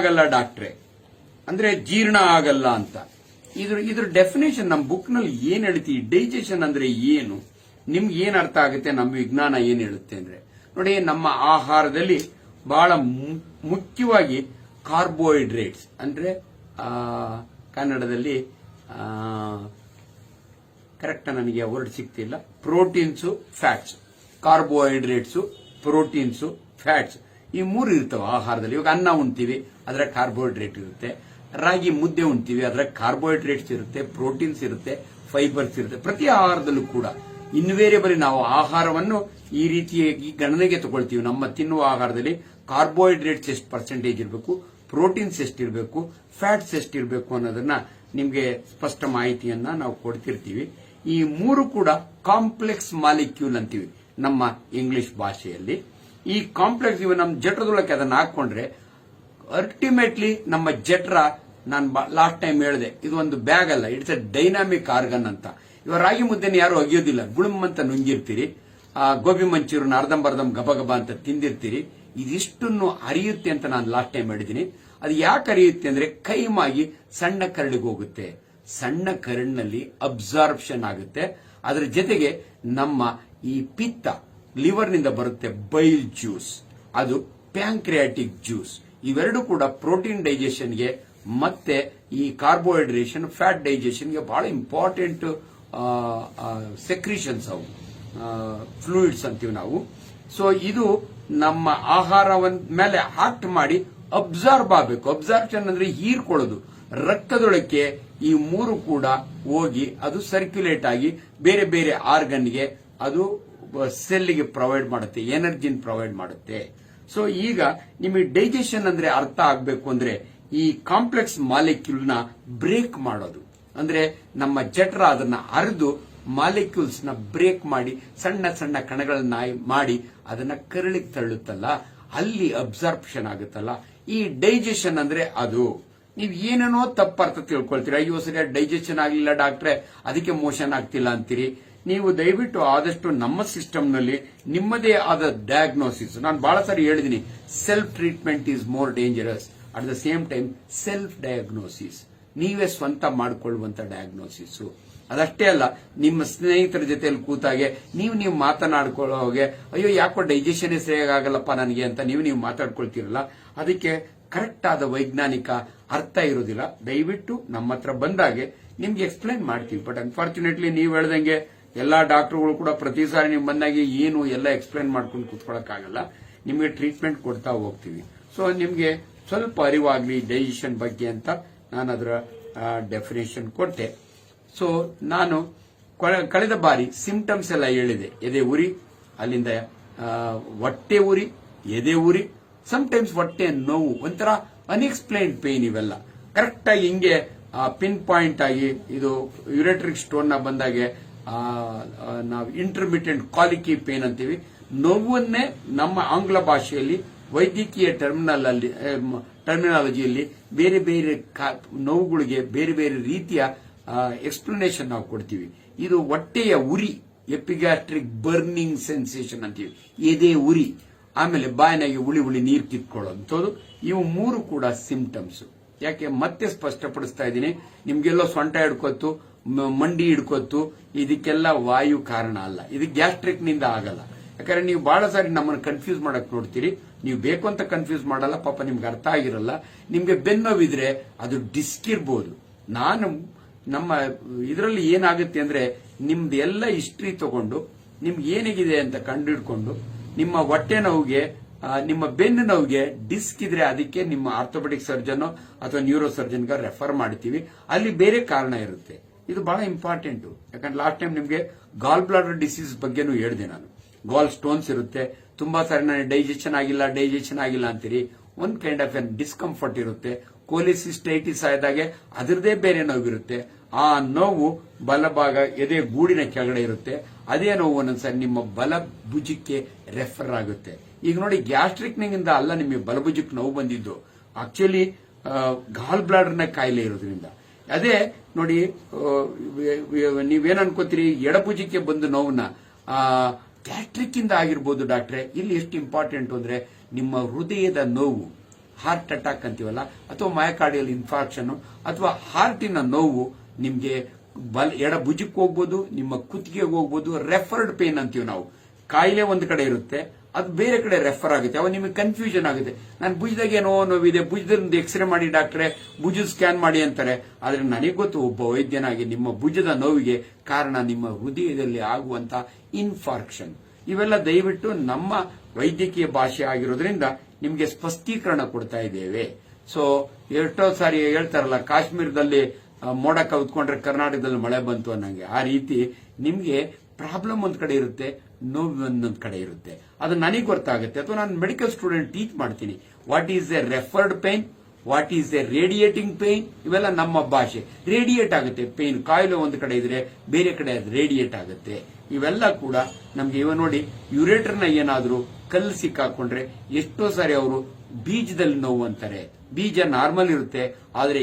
ಆಗಲ್ಲ ಡಾಕ್ಟ್ರೆ. ಅಂದ್ರೆ ಜೀರ್ಣ ಆಗಲ್ಲ ಅಂತ. ಇದ್ರ ಇದ್ರ ಡೆಫಿನೇಷನ್ ನಮ್ಮ ಬುಕ್ನಲ್ಲಿ ಏನ್ ಹೇಳ್ತೀವಿ ಡೈಜೆಷನ್ ಅಂದ್ರೆ ಏನು? ನಿಮ್ಗೆ ಏನ್ ಅರ್ಥ ಆಗುತ್ತೆ? ನಮ್ಮ ವಿಜ್ಞಾನ ಏನ್ ಹೇಳುತ್ತೆ ಅಂದ್ರೆ. ನೋಡಿ, ನಮ್ಮ ಆಹಾರದಲ್ಲಿ ಬಹಳ ಮುಖ್ಯವಾಗಿ ಕಾರ್ಬೋಹೈಡ್ರೇಟ್ಸ್ ಅಂದ್ರೆ ಕನ್ನಡದಲ್ಲಿ ಕರೆಕ್ಟ್ ನನಗೆ ವರ್ಡ್ ಸಿಗ್ತಿಲ್ಲ. Proteins fats carbohydrates proteins fats ಈ ಮೂರು ಇರ್ತವೆ ಆಹಾರದಲ್ಲಿ. ಇವಾಗ ಅನ್ನ ಉಣ್ತೀವಿ ಅದರ ಕಾರ್ಬೋಹೈಡ್ರೇಟ್ ಇರುತ್ತೆ. ರಾಗಿ ಮುದ್ದೆ ಉಣ್ತೀವಿ ಅದರ ಕಾರ್ಬೋಹೈಡ್ರೇಟ್ಸ್ ಇರುತ್ತೆ ಪ್ರೋಟೀನ್ಸ್ ಇರುತ್ತೆ ಫೈಬರ್ಸ್ ಇರುತ್ತೆ. ಪ್ರತಿ ಆಹಾರದಲ್ಲೂ ಕೂಡ ಇನ್ವೇರಿಯಬಲಿ ನಾವು ಆಹಾರವನ್ನು ಈ ರೀತಿಯಾಗಿ ಗಣನೆಗೆ ತಗೊಳ್ತೀವಿ. ನಮ್ಮ ತಿನ್ನುವ ಆಹಾರದಲ್ಲಿ ಕಾರ್ಬೋಹೈಡ್ರೇಟ್ಸ್ ಎಷ್ಟು ಪರ್ಸೆಂಟೇಜ್ ಇರಬೇಕು ಪ್ರೋಟೀನ್ಸ್ ಎಷ್ಟಿರಬೇಕು ಫ್ಯಾಟ್ಸ್ ಎಷ್ಟಿರಬೇಕು ಅನ್ನೋದನ್ನ ನಿಮಗೆ ಸ್ಪಷ್ಟ ಮಾಹಿತಿಯನ್ನ ನಾವು ಕೊಡ್ತಿರ್ತೀವಿ. ಈ ಮೂರು ಕೂಡ ಕಾಂಪ್ಲೆಕ್ಸ್ ಮಾಲಿಕ್ಯೂಲ್ ಅಂತೀವಿ ನಮ್ಮ ಇಂಗ್ಲಿಷ್ ಭಾಷೆಯಲ್ಲಿ. ಈ ಕಾಂಪ್ಲೆಕ್ಸ್ ಇವು ನಮ್ಮ ಜಠರದೊಳಕ್ಕೆ ಅದನ್ನ ಹಾಕೊಂಡ್ರೆ ಅಲ್ಟಿಮೇಟ್ಲಿ ನಮ್ಮ ಜಠರ, ನಾನು ಲಾಸ್ಟ್ ಟೈಮ್ ಹೇಳಿದೆ, ಇದು ಒಂದು ಬ್ಯಾಗ್ ಅಲ್ಲ ಇಟ್ಸ್ ಎ ಡೈನಾಮಿಕ್ ಆರ್ಗನ್ ಅಂತ. ಇವ ರಾಗಿ ಮುದ್ದೆನ ಯಾರು ಅಗಿಯೋದಿಲ್ಲ ಗುಳುಮ್ ಅಂತ ನುಂಗಿರ್ತೀರಿ ಗೋಬಿ ಮಂಚೂರಿನ ಅರ್ಧಂಬರ್ಧಂ ಗಬ ಗಬ ಅಂತ ತಿಂದಿರ್ತೀರಿ, ಇದಿಷ್ಟನ್ನು ಅರಿಯುತ್ತೆ ಅಂತ ನಾನು ಲಾಸ್ಟ್ ಟೈಮ್ ಹೇಳಿದ್ದೀನಿ ಅದು ಯಾಕೆ ಅರಿಯುತ್ತೆ ಅಂದ್ರೆ ಕೈಮಾಗಿ ಸಣ್ಣ ಕರಳಿಗೆ ಹೋಗುತ್ತೆ. ಸಣ್ಣ ಕರಳಿನಲ್ಲಿ ಅಬ್ಸಾರ್ಪ್ಷನ್ ಆಗುತ್ತೆ. ಅದರ ಜೊತೆಗೆ ನಮ್ಮ ಈ ಪಿತ್ತ ಲಿವರ್ನಿಂದ ಬರುತ್ತೆ ಬೈಲ್ ಜ್ಯೂಸ್. ಅದು ಪ್ಯಾಂಕ್ರಿಯಾಟಿಕ್ ಜ್ಯೂಸ್. ಇವೆರಡು ಕೂಡ ಪ್ರೋಟೀನ್ ಡೈಜೆಷನ್ಗೆ ಮತ್ತೆ ಈ ಕಾರ್ಬೋಹೈಡ್ರೇಷನ್, ಫ್ಯಾಟ್ ಡೈಜೆಷನ್ಗೆ ಬಹಳ ಇಂಪಾರ್ಟೆಂಟ್ ಸೆಕ್ರಿಷನ್ಸ್ ಅವು. ಫ್ಲೂಯಿಡ್ಸ್ ಅಂತೀವಿ ನಾವು. ಸೊ, ಇದು ನಮ್ಮ ಆಹಾರವನ್ನ ಮೇಲೆ ಆಕ್ಟ್ ಮಾಡಿ ಅಬ್ಸಾರ್ಬ್ ಆಗಬೇಕು. ಅಬ್ಸಾರ್ಪ್ಷನ್ ಅಂದ್ರೆ ಹೀರ್ಕೊಳ್ಳೋದು. ರಕ್ತದೊಳಕ್ಕೆ ಈ ಮೂರು ಕೂಡ ಹೋಗಿ ಅದು ಸರ್ಕ್ಯುಲೇಟ್ ಆಗಿ ಬೇರೆ ಬೇರೆ ಆರ್ಗನ್ಗೆ ಅದು ಸೆಲ್ಗೆ ಪ್ರೊವೈಡ್ ಮಾಡುತ್ತೆ ಎನರ್ಜಿನ ಪ್ರೊವೈಡ್ ಮಾಡುತ್ತೆ. ಸೊ ಈಗ ನಿಮಗೆ ಡೈಜೆಷನ್ ಅಂದ್ರೆ ಅರ್ಥ ಆಗಬೇಕು ಅಂದ್ರೆ ಈ ಕಾಂಪ್ಲೆಕ್ಸ್ ಮಾಲಿಕ್ಯೂಲ್ನ ಬ್ರೇಕ್ ಮಾಡೋದು. ಅಂದ್ರೆ ನಮ್ಮ ಜಠರ ಅದನ್ನ ಅರಿದು ಮಾಲಿಕ್ಯೂಲ್ಸ್ನ ಬ್ರೇಕ್ ಮಾಡಿ, ಸಣ್ಣ ಸಣ್ಣ ಕಣಗಳನ್ನ ಮಾಡಿ ಅದನ್ನ ಕರಳಿಗೆ ತಳ್ಳುತ್ತಲ್ಲ, ಅಲ್ಲಿ ಅಬ್ಸರ್ಪ್ಷನ್ ಆಗುತ್ತಲ್ಲ. ಈ ಡೈಜೆಷನ್ ಅಂದ್ರೆ ಅದು. ನೀವು ಏನೇನೋ ತಪ್ಪರ್ಥ ತಿಳ್ಕೊಳ್ತೀರಿ, ಅಯ್ಯೋ ಸರಿಯಾಗಿ ಡೈಜೆಷನ್ ಆಗಲಿಲ್ಲ ಡಾಕ್ಟ್ರೆ, ಅದಕ್ಕೆ ಮೋಷನ್ ಆಗ್ತಿಲ್ಲ ಅಂತೀರಿ. ನೀವು ದಯವಿಟ್ಟು ಆದಷ್ಟು ನಮ್ಮ ಸಿಸ್ಟಮ್ನಲ್ಲಿ ನಿಮ್ಮದೇ ಆದ ಡಯಾಗ್ನೋಸಿಸ್ ನಾನು ಬಹಳ ಸಾರಿ ಹೇಳಿದ್ದೀನಿ self treatment is more dangerous at the same time self diagnosis ನೀವೇ ಸ್ವಂತ ಮಾಡಿಕೊಳ್ಳುವಂತ ಡಯಾಗ್ನೋಸಿಸ್ ಅದಷ್ಟೇ ಅಲ್ಲ, ನಿಮ್ಮ ಸ್ನೇಹಿತರ ಜೊತೆಯಲ್ಲಿ ಕೂತಾಗೆ, ನೀವು ನೀವು ಮಾತನಾಡ್ಕೊಳ್ಳೋ ಅಯ್ಯೋ, ಯಾಕೋ ಡೈಜೆಷನ್ ಸರಿಯಾಗಲ್ಲಪ್ಪ ನನಗೆ ಅಂತ ನೀವು ನೀವು ಮಾತಾಡ್ಕೊಳ್ತೀರಲ್ಲ, ಅದಕ್ಕೆ ಕರೆಕ್ಟ್ ಆದ ವೈಜ್ಞಾನಿಕ ಅರ್ಥ ಇರೋದಿಲ್ಲ. ದಯವಿಟ್ಟು ನಮ್ಮ ಹತ್ರ ಬಂದಾಗೆ ನಿಮ್ಗೆ ಎಕ್ಸ್ಪ್ಲೈನ್ ಮಾಡ್ತೀವಿ. ಬಟ್ ಅನ್ಫಾರ್ಚುನೇಟ್ಲಿ ನೀವು ಹೇಳ್ದಂಗೆ ಎಲ್ಲಾ ಡಾಕ್ಟರ್ಗಳು ಕೂಡ ಪ್ರತಿ ಸಾರಿ ನೀವು ಬಂದಾಗೆ ಏನು ಎಲ್ಲ ಎಕ್ಸ್ಪ್ಲೈನ್ ಮಾಡ್ಕೊಂಡು ಕೂತ್ಕೊಳ್ಳೋಕ್ಕಾಗಲ್ಲ ನಿಮಗೆ ಟ್ರೀಟ್ಮೆಂಟ್ ಕೊಡ್ತಾ ಹೋಗ್ತೀವಿ. ಸೊ ನಿಮ್ಗೆ ಸ್ವಲ್ಪ ಅರಿವಾಗ್ಲಿ ಡೈಜೆಷನ್ ಬಗ್ಗೆ ಅಂತ ನಾನು ಅದರ ಡೆಫಿನೇಷನ್ ಕೊಟ್ಟೆ. ಸೊ ನಾನು ಕಳೆದ ಬಾರಿ ಸಿಂಪ್ಟಮ್ಸ್ ಎಲ್ಲ ಹೇಳಿದೆ. ಎದೆ ಉರಿ, ಅಲ್ಲಿಂದ ಹೊಟ್ಟೆ ಉರಿ, ಎದೆ ಉರಿ ಟೈಮ್ಸ್ ಹೊಟ್ಟೆ ನೋವು, ಒಂಥರ ಅನ್ಎಕ್ಸ್ಪ್ಲೈನ್ಡ್ ಪೇನ್ ಇವೆಲ್ಲ. ಕರೆಕ್ಟ್ ಆಗಿ ಹಿಂಗೆ ಪಿನ್ ಪಾಯಿಂಟ್ ಆಗಿ ಇದು ಯುರೆಟ್ರಿಕ್ ಸ್ಟೋನ್ನ ಬಂದಾಗೆ ನಾವು ಇಂಟರ್ಮಿಟೆಂಟ್ ಕಾಲಿಕಿ ಪೇನ್ ಅಂತೀವಿ. ನೋವನ್ನೇ ನಮ್ಮ ಆಂಗ್ಲ ಭಾಷೆಯಲ್ಲಿ, ವೈದ್ಯಕೀಯ ಟರ್ಮಿನಲ್ ಅಲ್ಲಿ ಟರ್ಮಿನಾಲಜಿಯಲ್ಲಿ ಬೇರೆ ಬೇರೆ ನೋವುಗಳಿಗೆ ಬೇರೆ ಬೇರೆ ರೀತಿಯ ಎಕ್ಸ್ಪ್ಲನೇಷನ್ ನಾವು ಕೊಡ್ತೀವಿ. ಇದು ಹೊಟ್ಟೆಯ ಉರಿ ಎಪಿಗ್ಯಾಸ್ಟ್ರಿಕ್ ಬರ್ನಿಂಗ್ ಸೆನ್ಸೇಷನ್ ಅಂತೀವಿ. ಎದೆ ಉರಿ, ಆಮೇಲೆ ಬಾಯಿನಾಗೆ ಉಳಿ ಉಳಿ ನೀರು ಕಿತ್ಕೊಳ್ಳೋಂಥದ್ದು. ಇವು ಮೂರು ಕೂಡ ಸಿಂಪ್ಟಮ್ಸ್ ಯಾಕೆ? ಮತ್ತೆ ಸ್ಪಷ್ಟಪಡಿಸ್ತಾ ಇದ್ದೀನಿ. ನಿಮ್ಗೆಲ್ಲೋ ಸೊಂಟ ಹಿಡ್ಕೊತ್ತು ಮಂಡಿ ಹಿಡ್ಕೊತ್ತು. ಇದಕ್ಕೆಲ್ಲ ವಾಯು ಕಾರಣ ಅಲ್ಲ. ಇದು ಗ್ಯಾಸ್ಟ್ರಿಕ್ನಿಂದ ಆಗಲ್ಲ. ಯಾಕಂದ್ರೆ ನೀವು ಬಹಳ ಸಾರಿ ನಮ್ಮನ್ನು ಕನ್ಫ್ಯೂಸ್ ಮಾಡಕ್ ನೋಡ್ತೀರಿ. ನೀವು ಬೇಕು ಅಂತ ಕನ್ಫ್ಯೂಸ್ ಮಾಡಲ್ಲ. ಪಾಪ ನಿಮ್ಗೆ ಅರ್ಥ ಆಗಿರಲ್ಲ. ನಿಮ್ಗೆ ಬೆನ್ನೋವಿದ್ರೆ ಅದು ಡಿಸ್ಕ್ ಇರ್ಬೋದು. ನಾನು ನಮ್ಮ, ಇದರಲ್ಲಿ ಏನಾಗುತ್ತೆ ಅಂದ್ರೆ ನಿಮ್ದು ಎಲ್ಲ ಹಿಸ್ಟ್ರಿ ತಗೊಂಡು, ನಿಮ್ಗೆ ಏನಿಗಿದೆ ಅಂತ ಕಂಡುಹಿಡ್ಕೊಂಡು, ನಿಮ್ಮ ಹೊಟ್ಟೆ ನೋವಿಗೆ ನಿಮ್ಮ ಬೆನ್ನು ನೋವಿಗೆ ಡಿಸ್ಕ್ ಇದ್ರೆ ಅದಕ್ಕೆ ನಿಮ್ಮ ಆರ್ಥೋಪೆಟಿಕ್ ಸರ್ಜನ್ ಅಥವಾ ನ್ಯೂರೋ ಸರ್ಜನ್ಗೆ ರೆಫರ್ ಮಾಡ್ತೀವಿ. ಅಲ್ಲಿ ಬೇರೆ ಕಾರಣ ಇರುತ್ತೆ. ಇದು ಬಹಳ ಇಂಪಾರ್ಟೆಂಟ್ ಯಾಕಂದ್ರೆ ಲಾಸ್ಟ್ ಟೈಮ್ ನಿಮಗೆ ಗಾಲ್ ಬ್ಲಾಡರ್ ಡಿಸೀಸ್ ಬಗ್ಗೆನೂ ಹೇಳಿದೆ ನಾನು. ಗಾಲ್ ಸ್ಟೋನ್ಸ್ ಇರುತ್ತೆ, ತುಂಬಾ ಸಾರಿ ನನಗೆ ಡೈಜೆಷನ್ ಆಗಿಲ್ಲ ಡೈಜೆಷನ್ ಆಗಿಲ್ಲ ಅಂತೀರಿ. ಒಂದ್ ಕೈಂಡ್ ಆಫ್ ಎನ್ ಡಿಸ್ಕಂಫರ್ಟ್ ಇರುತ್ತೆ. ಕೋಲಿಸಿಸ್ಟೈಟಿಸ್ ಆದಾಗೆ ಅದರದೇ ಬೇರೆ ನೋವಿರುತ್ತೆ. ಆ ನೋವು ಬಲಭಾಗ ಎದೆ ಗೂಡಿನ ಕೆಳಗಡೆ ಇರುತ್ತೆ. ಅದೇ ನೋವು ಒಂದೊಂದ್ಸರಿ ನಿಮ್ಮ ಬಲ ಭುಜಕ್ಕೆ ರೆಫರ್ ಆಗುತ್ತೆ. ಈಗ ನೋಡಿ ಗ್ಯಾಸ್ಟ್ರಿಕ್ನಿಂದ ಅಲ್ಲ ನಿಮಗೆ ಬಲಭುಜಕ್ಕೆ ನೋವು ಬಂದಿದ್ದು. ಆಕ್ಚುಲಿ ಗಾಲ್ ಬ್ಲಾಡರ್ನ ಕಾಯಿಲೆ ಇರೋದ್ರಿಂದ. ಅದೇ ನೋಡಿ ನೀವೇನ್ ಅನ್ಕೋತೀರಿ? ಎಡಭುಜಕ್ಕೆ ಬಂದು ನೋವನ್ನ ಗ್ಯಾಸ್ಟ್ರಿಕ್ ಇಂದ ಆಗಿರ್ಬೋದು ಡಾಕ್ಟ್ರೆ, ಇಲ್ಲಿ ಎಷ್ಟು ಇಂಪಾರ್ಟೆಂಟ್ ಅಂದ್ರೆ ನಿಮ್ಮ ಹೃದಯದ ನೋವು, ಹಾರ್ಟ್ ಅಟ್ಯಾಕ್ ಅಂತೀವಲ್ಲ, ಅಥವಾ ಮಯಕಾರ್ಡಿಯಲ್ ಇನ್ಫಾರ್ಕ್ಷನ್ ಅಥವಾ ಹಾರ್ಟಿನ ನೋವು ನಿಮ್ಗೆ ಬಲ್ ಎಡ ಭುಜಕ್ಕೆ ಹೋಗ್ಬೋದು, ನಿಮ್ಮ ಕುತ್ತಿಗೆಗೆ ಹೋಗ್ಬೋದು ರೆಫರ್ಡ್ ಪೇನ್ ಅಂತೀವಿ ನಾವು. ಕಾಯಿಲೆ ಒಂದು ಕಡೆ ಇರುತ್ತೆ ಅದು ಬೇರೆ ಕಡೆ ರೆಫರ್ ಆಗುತ್ತೆ. ಅವಾಗ ನಿಮಗೆ ಕನ್ಫ್ಯೂಷನ್ ಆಗುತ್ತೆ. ನಾನು ಭುಜದಾಗ ಏನೋ ನೋವಿದೆ ಭುಜದ ಎಕ್ಸ್ರೇ ಮಾಡಿ ಡಾಕ್ಟ್ರೆ, ಭುಜದ ಸ್ಕ್ಯಾನ್ ಮಾಡಿ ಅಂತಾರೆ. ಆದರೆ ನನಗೆ ಗೊತ್ತು ಒಬ್ಬ ವೈದ್ಯನಾಗಿ ನಿಮ್ಮ ಭುಜದ ನೋವಿಗೆ ಕಾರಣ ನಿಮ್ಮ ಹೃದಯದಲ್ಲಿ ಆಗುವಂತ ಇನ್ಫಾರ್ಕ್ಷನ್ ಇವೆಲ್ಲ ದಯವಿಟ್ಟು ನಮ್ಮ ವೈದ್ಯಕೀಯ ಭಾಷೆ ಆಗಿರೋದ್ರಿಂದ ನಿಮಗೆ ಸ್ಪಷ್ಟೀಕರಣ ಕೊಡ್ತಾ ಇದ್ದೇವೆ. ಸೊ ಎಷ್ಟೋ ಸಾರಿ ಹೇಳ್ತಾರಲ್ಲ, ಕಾಶ್ಮೀರದಲ್ಲಿ ಮೋಡ ಕವಿತ್ಕೊಂಡ್ರೆ ಕರ್ನಾಟಕದಲ್ಲಿ ಮಳೆ ಬಂತು ಅನ್ನಂಗೆ. ಆ ರೀತಿ ನಿಮಗೆ ಪ್ರಾಬ್ಲಮ್ ಒಂದ್ ಕಡೆ ಇರುತ್ತೆ. ನೋವು ಒಂದೊಂದು ಕಡೆ ಇರುತ್ತೆ. ಅದು ನನಗೆ ಗೊತ್ತಾಗುತ್ತೆ. ಅಥವಾ ನಾನು ಮೆಡಿಕಲ್ ಸ್ಟೂಡೆಂಟ್ ಟೀಚ್ ಮಾಡ್ತೀನಿ. What is a referred pain what is a radiating pain ಇವೆಲ್ಲ ನಮ್ಮ ಭಾಷೆ. ರೇಡಿಯೇಟ್ ಆಗುತ್ತೆ. ಪೇನ್ ಕಾಯಿಲೆ ಒಂದು ಕಡೆ ಇದ್ರೆ ಬೇರೆ ಕಡೆ ಅದು ರೇಡಿಯೇಟ್ ಆಗುತ್ತೆ. ಇವೆಲ್ಲ ಕೂಡ ನಮ್ಗೆ ಇವ ನೋಡಿ ಯುರೇಟರ್ನ ಏನಾದರೂ ಕಲ್ಲು ಸಿಕ್ಕಾಕೊಂಡ್ರೆ ಎಷ್ಟೋ ಸಾರಿ ಅವರು ಬೀಜದಲ್ಲಿ ನೋವು ಅಂತಾರೆ. ಬೀಜ ನಾರ್ಮಲ್ ಇರುತ್ತೆ, ಆದ್ರೆ